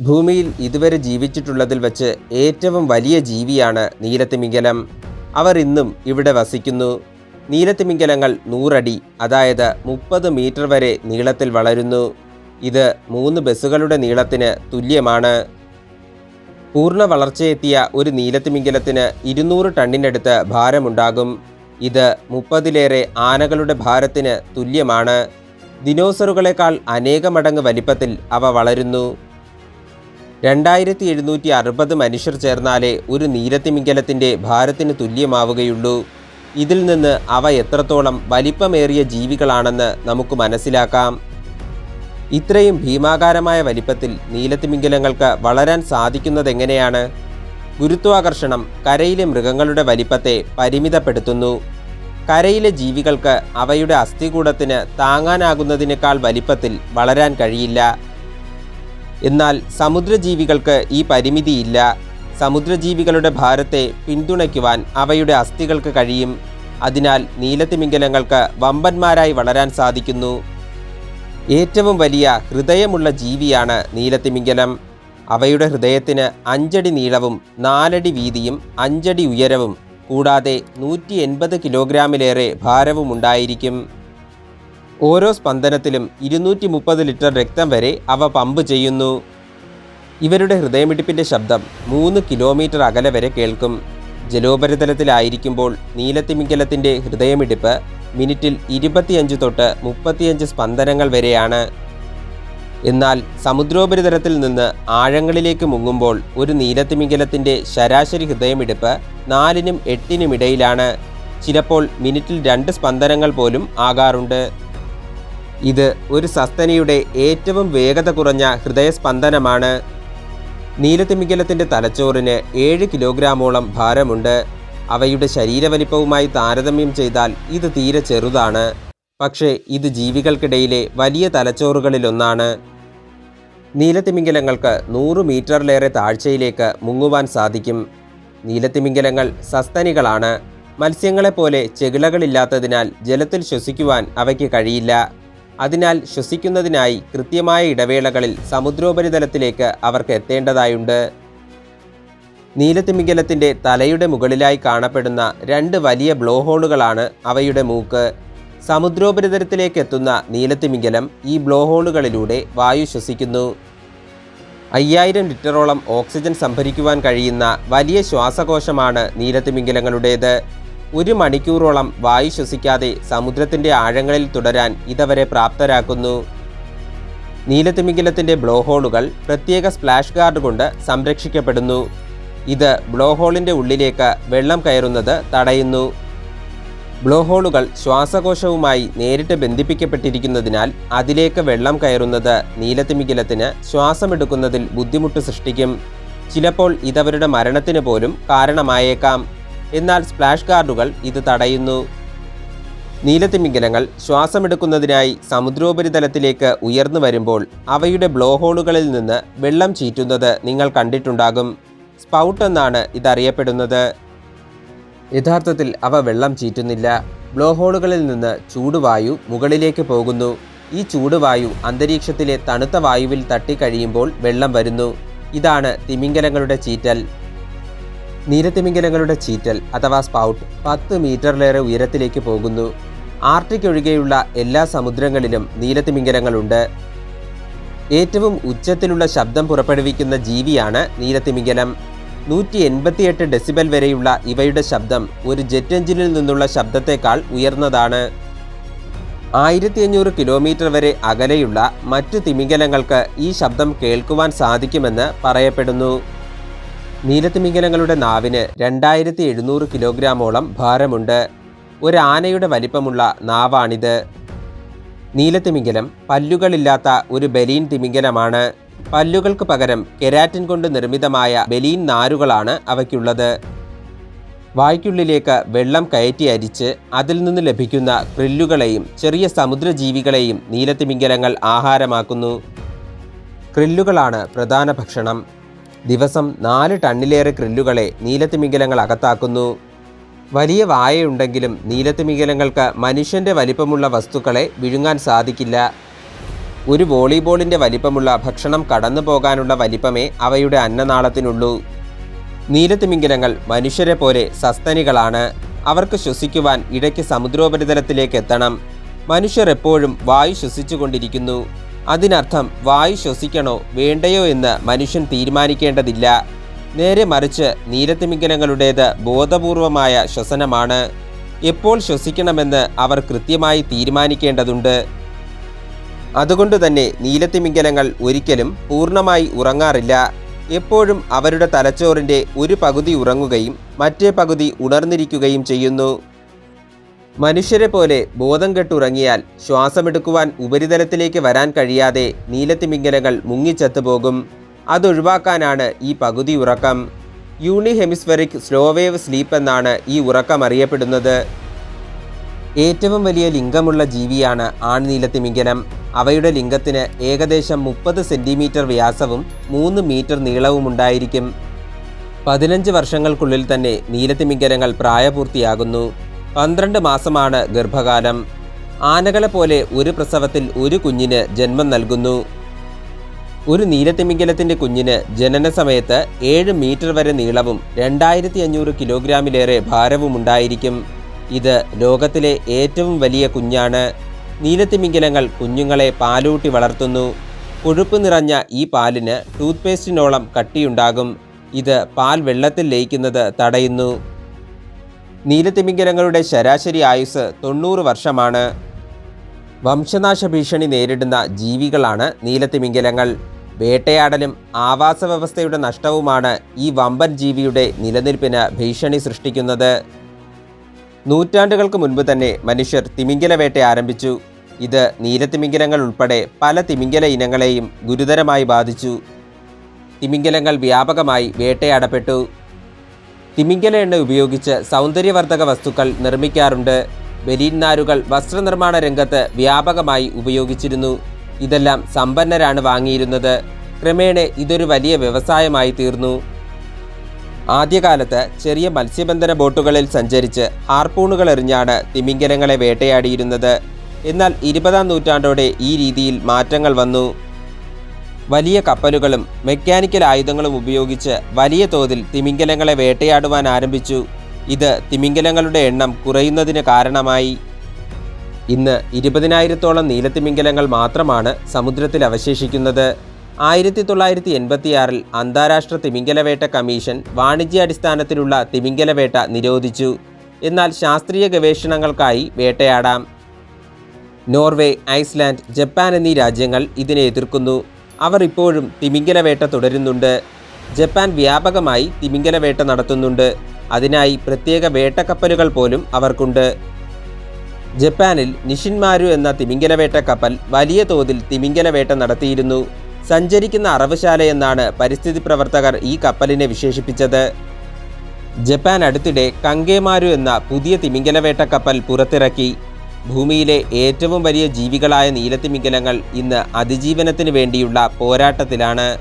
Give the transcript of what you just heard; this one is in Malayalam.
ഭൂമിയിൽ ഇതുവരെ ജീവിച്ചിട്ടുള്ളതിൽ വച്ച് ഏറ്റവും വലിയ ജീവിയാണ് നീലത്തിമിംഗലം. അവർ ഇന്നും ഇവിടെ വസിക്കുന്നു. നീലത്തിമിംഗലങ്ങൾ നൂറടി അതായത് മുപ്പത് മീറ്റർ വരെ നീളത്തിൽ വളരുന്നു. ഇത് മൂന്ന് ബസ്സുകളുടെ നീളത്തിന് തുല്യമാണ്. പൂർണ വളർച്ചയെത്തിയ ഒരു നീലത്തിമിംഗലത്തിന് ഇരുന്നൂറ് ടണ്ണിനടുത്ത് ഭാരമുണ്ടാകും. ഇത് മുപ്പതിലേറെ ആനകളുടെ ഭാരത്തിന് തുല്യമാണ്. ദിനോസറുകളെക്കാൾ അനേകമടങ്ങ് വലിപ്പത്തിൽ അവ വളരുന്നു. രണ്ടായിരത്തി എഴുന്നൂറ്റി അറുപത് മനുഷ്യർ ചേർന്നാലേ ഒരു നീരത്തിമിംഗലത്തിന്റെ ഭാരത്തിന് തുല്യമാവുകയുള്ളൂ. ഇതിൽ നിന്ന് അവ എത്രത്തോളം വലിപ്പമേറിയ ജീവികളാണെന്ന് നമുക്ക് മനസ്സിലാക്കാം. ഇത്രയും ഭീമാകാരമായ വലിപ്പത്തിൽ നീലത്തിമിംഗലങ്ങൾക്ക് വളരാൻ സാധിക്കുന്നതെങ്ങനെയാണ്? ഗുരുത്വാകർഷണം കരയിലെ മൃഗങ്ങളുടെ വലിപ്പത്തെ പരിമിതപ്പെടുത്തുന്നു. കരയിലെ ജീവികൾക്ക് അവയുടെ അസ്ഥികൂടത്തിന് താങ്ങാനാകുന്നതിനേക്കാൾ വലിപ്പത്തിൽ വളരാൻ കഴിയില്ല. എന്നാൽ സമുദ്രജീവികൾക്ക് ഈ പരിമിതിയില്ല. സമുദ്രജീവികളുടെ ഭാരത്തെ പിന്തുണയ്ക്കുവാൻ അവയുടെ അസ്ഥികൾക്ക് കഴിയും. അതിനാൽ നീലത്തിമിംഗലങ്ങൾക്ക് വമ്പന്മാരായി വളരാൻ സാധിക്കുന്നു. ഏറ്റവും വലിയ ഹൃദയമുള്ള ജീവിയാണ് നീലത്തിമിംഗലം. അവയുടെ ഹൃദയത്തിന് അഞ്ചടി നീളവും നാലടി വീതിയും അഞ്ചടി ഉയരവും കൂടാതെ നൂറ്റി എൺപത് കിലോഗ്രാമിലേറെ ഭാരവും ഉണ്ടായിരിക്കും ഓരോ സ്പന്ദനത്തിലും ഇരുന്നൂറ്റി മുപ്പത് ലിറ്റർ രക്തം വരെ അവ പമ്പ് ചെയ്യുന്നു. ഇവരുടെ ഹൃദയമിടിപ്പിന്റെ ശബ്ദം മൂന്ന് കിലോമീറ്റർ അകലെ വരെ കേൾക്കും. ജലോപരിതലത്തിലായിരിക്കുമ്പോൾ നീലത്തിമിംഗലത്തിന്റെ ഹൃദയമിടിപ്പ് മിനിറ്റിൽ ഇരുപത്തിയഞ്ച് തൊട്ട് മുപ്പത്തിയഞ്ച് സ്പന്ദനങ്ങൾ വരെയാണ്. എന്നാൽ സമുദ്രോപരിതലത്തിൽ നിന്ന് ആഴങ്ങളിലേക്ക് മുങ്ങുമ്പോൾ ഒരു നീലത്തിമിംഗലത്തിന്റെ ശരാശരി ഹൃദയമിടിപ്പ് നാലിനും എട്ടിനും ഇടയിലാണ്. ചിലപ്പോൾ മിനിറ്റിൽ രണ്ട് സ്പന്ദനങ്ങൾ പോലും ആകാറുണ്ട്. ഇത് ഒരു സസ്തനിയുടെ ഏറ്റവും വേഗത കുറഞ്ഞ ഹൃദയസ്പന്ദനമാണ്. നീലത്തിമിംഗലത്തിന്റെ തലച്ചോറിന് ഏഴ് കിലോഗ്രാമോളം ഭാരമുണ്ട്. അവയുടെ ശരീരവലിപ്പവുമായി താരതമ്യം ചെയ്താൽ ഇത് തീരെ ചെറുതാണ്. പക്ഷേ ഇത് ജീവികൾക്കിടയിലെ വലിയ തലച്ചോറുകളിലൊന്നാണ്. നീലത്തിമിംഗലങ്ങൾക്ക് നൂറ് മീറ്ററിലേറെ താഴ്ചയിലേക്ക് മുങ്ങുവാൻ സാധിക്കും. നീലത്തിമിംഗലങ്ങൾ സസ്തനികളാണ്. മത്സ്യങ്ങളെപ്പോലെ ചെകിളകളില്ലാത്തതിനാൽ ജലത്തിൽ ശ്വസിക്കുവാൻ അവയ്ക്ക് കഴിയില്ല. അതിനാൽ ശ്വസിക്കുന്നതിനായി കൃത്യമായ ഇടവേളകളിൽ സമുദ്രോപരിതലത്തിലേക്ക് അവർക്ക് എത്തേണ്ടതായുണ്ട്. നീലത്തിമിംഗലത്തിന്റെ തലയുടെ മുകളിലായി കാണപ്പെടുന്ന രണ്ട് വലിയ ബ്ലോ ഹോളുകളാണ് അവയുടെ മൂക്ക്. സമുദ്രോപരിതലത്തിലേക്ക് എത്തുന്ന നീലത്തിമിംഗലം ഈ ബ്ലോ ഹോളുകളിലൂടെ വായു ശ്വസിക്കുന്നു. അയ്യായിരം ലിറ്ററോളം ഓക്സിജൻ സംഭരിക്കുവാൻ കഴിയുന്ന വലിയ ശ്വാസകോശമാണ് നീലത്തിമിംഗലങ്ങളുടേത്. ഒരു മണിക്കൂറോളം വായു ശ്വസിക്കാതെ സമുദ്രത്തിന്റെ ആഴങ്ങളിൽ തുടരാൻ ഇതവരെ പ്രാപ്തരാക്കുന്നു. നീലത്തിമിംഗിലത്തിന്റെ ബ്ലോ ഹോളുകൾ പ്രത്യേക സ്പ്ലാഷ് ഗാർഡ് കൊണ്ട് സംരക്ഷിക്കപ്പെടുന്നു. ഇത് ബ്ലോ ഹോളിന്റെ ഉള്ളിലേക്ക് വെള്ളം കയറുന്നത് തടയുന്നു. ബ്ലോ ഹോളുകൾ ശ്വാസകോശവുമായി നേരിട്ട് ബന്ധിപ്പിക്കപ്പെട്ടിരിക്കുന്നതിനാൽ അതിലേക്ക് വെള്ളം കയറുന്നത് നീലത്തിമിംഗിലത്തിന് ശ്വാസമെടുക്കുന്നതിൽ ബുദ്ധിമുട്ട് സൃഷ്ടിക്കും. ചിലപ്പോൾ ഇതവരുടെ മരണത്തിന് പോലും കാരണമായേക്കാം. എന്നാൽ സ്പ്ലാഷ് ഗാർഡുകൾ ഇത് തടയുന്നു. നീലത്തിമിംഗലങ്ങൾ ശ്വാസമെടുക്കുന്നതിനായി സമുദ്രോപരിതലത്തിലേക്ക് ഉയർന്നു വരുമ്പോൾ അവയുടെ ബ്ലോ ഹോളുകളിൽ നിന്ന് വെള്ളം ചീറ്റുന്നത് നിങ്ങൾ കണ്ടിട്ടുണ്ടാകും. സ്പൗട്ട് എന്നാണ് ഇതറിയപ്പെടുന്നത്. യഥാർത്ഥത്തിൽ അവ വെള്ളം ചീറ്റുന്നില്ല. ബ്ലോ ഹോളുകളിൽ നിന്ന് ചൂടുവായു മുകളിലേക്ക് പോകുന്നു. ഈ ചൂടുവായു അന്തരീക്ഷത്തിലെ തണുത്ത വായുവിൽ തട്ടിക്കഴിയുമ്പോൾ വെള്ളം വരുന്നു. ഇതാണ് തിമിംഗലങ്ങളുടെ ചീറ്റൽ. നീലത്തിമിംഗലങ്ങളുടെ ചീറ്റൽ അഥവാ സ്പൗട്ട് പത്ത് മീറ്ററിലേറെ ഉയരത്തിലേക്ക് പോകുന്നു. ആർട്ടിക് ഒഴികെയുള്ള എല്ലാ സമുദ്രങ്ങളിലും നീലത്തിമിംഗലങ്ങളുണ്ട് ഏറ്റവും ഉച്ചത്തിലുള്ള ശബ്ദം പുറപ്പെടുവിക്കുന്ന ജീവിയാണ് നീലത്തിമിംഗലം നൂറ്റി എൺപത്തിയെട്ട് ഡെസിബൽ വരെയുള്ള ഇവയുടെ ശബ്ദം ഒരു ജെറ്റ് എഞ്ചിനിൽ നിന്നുള്ള ശബ്ദത്തേക്കാൾ ഉയർന്നതാണ്. ആയിരത്തി അഞ്ഞൂറ് കിലോമീറ്റർ വരെ അകലെയുള്ള മറ്റു തിമിംഗലങ്ങൾക്ക് ഈ ശബ്ദം കേൾക്കുവാൻ സാധിക്കുമെന്ന് പറയപ്പെടുന്നു. നീലത്തിമിംഗലങ്ങളുടെ നാവിന് രണ്ടായിരത്തി എഴുന്നൂറ് കിലോഗ്രാമോളം ഭാരമുണ്ട്. ഒരു ആനയുടെ വലിപ്പമുള്ള നാവാണിത്. നീലത്തിമിംഗലം പല്ലുകളില്ലാത്ത ഒരു ബലീൻ തിമിംഗലമാണ്. പല്ലുകൾക്ക് പകരം കെരാറ്റിൻ കൊണ്ട് നിർമ്മിതമായ ബലീൻ നാരുകളാണ് അവയ്ക്കുള്ളത്. വായ്ക്കുള്ളിലേക്ക് വെള്ളം കയറ്റി അരിച്ച് അതിൽ നിന്ന് ലഭിക്കുന്ന ക്രില്ലുകളെയും ചെറിയ സമുദ്രജീവികളെയും നീലത്തിമിംഗലങ്ങൾ ആഹാരമാക്കുന്നു. ക്രില്ലുകളാണ് പ്രധാന ഭക്ഷണം. ദിവസം നാല് ടണ്ണിലേറെ ക്രില്ലുകളെ നീലത്തിമിംഗലങ്ങൾ അകത്താക്കുന്നു. വലിയ വായയുണ്ടെങ്കിലും നീലത്തിമിംഗലങ്ങൾക്ക് മനുഷ്യന്റെ വലിപ്പമുള്ള വസ്തുക്കളെ വിഴുങ്ങാൻ സാധിക്കില്ല. ഒരു വോളിബോളിന്റെ വലിപ്പമുള്ള ഭക്ഷണം കടന്നു പോകാനുള്ള വലിപ്പമേ അവയുടെ അന്നനാളത്തിനുള്ളൂ. നീലത്തിമിംഗലങ്ങൾ മനുഷ്യരെ പോലെ സസ്തനികളാണ്. അവർക്ക് ശ്വസിക്കുവാൻ ഇടയ്ക്ക് സമുദ്രോപരിതലത്തിലേക്ക് എത്തണം. മനുഷ്യർ എപ്പോഴും വായു ശ്വസിച്ചുകൊണ്ടിരിക്കുന്നു. അതിനർത്ഥം വായു ശ്വസിക്കണോ വേണ്ടയോ എന്ന് മനുഷ്യൻ തീരുമാനിക്കേണ്ടതില്ല. നേരെ മറിച്ച് നീരത്തിമിംഗലങ്ങളുടേത് ബോധപൂർവമായ ശ്വസനമാണ്. എപ്പോൾ ശ്വസിക്കണമെന്ന് അവർ കൃത്യമായി തീരുമാനിക്കേണ്ടതുണ്ട്. അതുകൊണ്ട് തന്നെ നീലത്തിമിംഗലങ്ങൾ ഒരിക്കലും പൂർണമായി ഉറങ്ങാറില്ല. എപ്പോഴും അവരുടെ തലച്ചോറിന്റെ ഒരു പകുതി ഉറങ്ങുകയും മറ്റേ പകുതി ഉണർന്നിരിക്കുകയും ചെയ്യുന്നു. മനുഷ്യരെ പോലെ ബോധം കെട്ടുറങ്ങിയാൽ ശ്വാസമെടുക്കുവാൻ ഉപരിതലത്തിലേക്ക് വരാൻ കഴിയാതെ നീലത്തിമിംഗലങ്ങൾ മുങ്ങിച്ചത്തുപോകും. അതൊഴിവാക്കാനാണ് ഈ പകുതി ഉറക്കം. യൂണി ഹെമിസ്ഫെറിക് സ്ലോവേവ് സ്ലീപ്പ് എന്നാണ് ഈ ഉറക്കം അറിയപ്പെടുന്നത്. ഏറ്റവും വലിയ ലിംഗമുള്ള ജീവിയാണ് ആൺനീലത്തിമിംഗലം അവയുടെ ലിംഗത്തിന് ഏകദേശം മുപ്പത് സെന്റിമീറ്റർ വ്യാസവും മൂന്ന് മീറ്റർ നീളവും ഉണ്ടായിരിക്കും. പതിനഞ്ച് വർഷങ്ങൾക്കുള്ളിൽ തന്നെ നീലത്തിമിംഗലങ്ങൾ പ്രായപൂർത്തിയാകുന്നു. പന്ത്രണ്ട് മാസമാണ് ഗർഭകാലം. ആനകളെ പോലെ ഒരു പ്രസവത്തിൽ ഒരു കുഞ്ഞിന് ജന്മം നൽകുന്നു. ഒരു നീലത്തിമിംഗലത്തിന്റെ കുഞ്ഞിന് ജനന സമയത്ത് ഏഴ് മീറ്റർ വരെ നീളവും രണ്ടായിരത്തി അഞ്ഞൂറ് കിലോഗ്രാമിലേറെ ഭാരവും ഉണ്ടായിരിക്കും. ഇത് ലോകത്തിലെ ഏറ്റവും വലിയ കുഞ്ഞാണ്. നീലത്തിമിംഗലങ്ങൾ കുഞ്ഞുങ്ങളെ പാലൂട്ടി വളർത്തുന്നു. കൊഴുപ്പ് നിറഞ്ഞ ഈ പാലിന് ടൂത്ത്പേസ്റ്റിനോളം കട്ടിയുണ്ടാകും. ഇത് പാൽ വെള്ളത്തിൽ ലയിക്കുന്നത് തടയുന്നു. നീലത്തിമിംഗലങ്ങളുടെ ശരാശരി ആയുസ് തൊണ്ണൂറ് വർഷമാണ്. വംശനാശ ഭീഷണി നേരിടുന്ന ജീവികളാണ് നീലത്തിമിംഗലങ്ങൾ. വേട്ടയാടലും ആവാസ വ്യവസ്ഥയുടെ നഷ്ടവുമാണ് ഈ വമ്പൻ ജീവിയുടെ നിലനിൽപ്പിന് ഭീഷണി സൃഷ്ടിക്കുന്നത്. നൂറ്റാണ്ടുകൾക്ക് മുൻപ് തന്നെ മനുഷ്യർ തിമിംഗല വേട്ട ആരംഭിച്ചു. ഇത് നീലത്തിമിംഗലങ്ങൾ ഉൾപ്പെടെ പല തിമിംഗല ഇനങ്ങളെയും ഗുരുതരമായി ബാധിച്ചു. തിമിംഗലങ്ങൾ വ്യാപകമായി വേട്ടയാടപ്പെട്ടു. തിമിംഗല എണ്ണ ഉപയോഗിച്ച് സൗന്ദര്യവർദ്ധക വസ്തുക്കൾ നിർമ്മിക്കാറുണ്ട്. ബലീൻ നാരുകൾ വസ്ത്രനിർമ്മാണ രംഗത്ത് വ്യാപകമായി ഉപയോഗിച്ചിരുന്നു. ഇതെല്ലാം സമ്പന്നരാണ് വാങ്ങിയിരുന്നത്. ക്രമേണ ഇതൊരു വലിയ വ്യവസായമായി തീർന്നു. ആദ്യകാലത്ത് ചെറിയ മത്സ്യബന്ധന ബോട്ടുകളിൽ സഞ്ചരിച്ച് ഹാർപ്പൂണുകൾ എറിഞ്ഞാണ് തിമിംഗലങ്ങളെ വേട്ടയാടിയിരുന്നത്. എന്നാൽ ഇരുപതാം നൂറ്റാണ്ടോടെ ഈ രീതിയിൽ മാറ്റങ്ങൾ വന്നു. വലിയ കപ്പലുകളും മെക്കാനിക്കൽ ആയുധങ്ങളും ഉപയോഗിച്ച് വലിയ തോതിൽ തിമിംഗലങ്ങളെ വേട്ടയാടുവാൻ ആരംഭിച്ചു. ഇത് തിമിംഗലങ്ങളുടെ എണ്ണം കുറയുന്നതിന് കാരണമായി. ഇന്ന് ഇരുപതിനായിരത്തോളം നീലത്തിമിംഗലങ്ങൾ മാത്രമാണ് സമുദ്രത്തിൽ അവശേഷിക്കുന്നത്. ആയിരത്തി തൊള്ളായിരത്തി എൺപത്തിയാറിൽ അന്താരാഷ്ട്ര തിമിംഗലവേട്ട കമ്മീഷൻ വാണിജ്യാടിസ്ഥാനത്തിലുള്ള തിമിംഗലവേട്ട നിരോധിച്ചു. എന്നാൽ ശാസ്ത്രീയ ഗവേഷണങ്ങൾക്കായി വേട്ടയാടാം. നോർവേ ഐസ്ലാൻഡ് ജപ്പാൻ എന്നീ രാജ്യങ്ങൾ ഇതിനെ എതിർക്കുന്നു. അവർ ഇപ്പോഴും തിമിംഗലവേട്ട തുടരുന്നുണ്ട്. ജപ്പാൻ വ്യാപകമായി തിമിംഗലവേട്ട നടത്തുന്നുണ്ട്. അതിനായി പ്രത്യേക വേട്ടക്കപ്പലുകൾ പോലും അവർക്കുണ്ട്. ജപ്പാനിൽ നിഷിൻമാരു എന്ന തിമിംഗലവേട്ട കപ്പൽ വലിയ തോതിൽ തിമിംഗലവേട്ട നടത്തിയിരുന്നു. സഞ്ചരിക്കുന്ന അറവുശാല എന്നാണ് പരിസ്ഥിതി പ്രവർത്തകർ ഈ കപ്പലിനെ വിശേഷിപ്പിച്ചത്. ജപ്പാൻ അടുത്തിടെ കങ്കേമാരു എന്ന പുതിയ തിമിംഗലവേട്ട കപ്പൽ പുറത്തിറക്കി. ഭൂമിയിലെ ഏറ്റവും വലിയ ജീവികളായ നീലത്തിമിംഗലങ്ങൾ ഇന്ന് അതിജീവനത്തിന് വേണ്ടിയുള്ള പോരാട്ടത്തിലാണ്.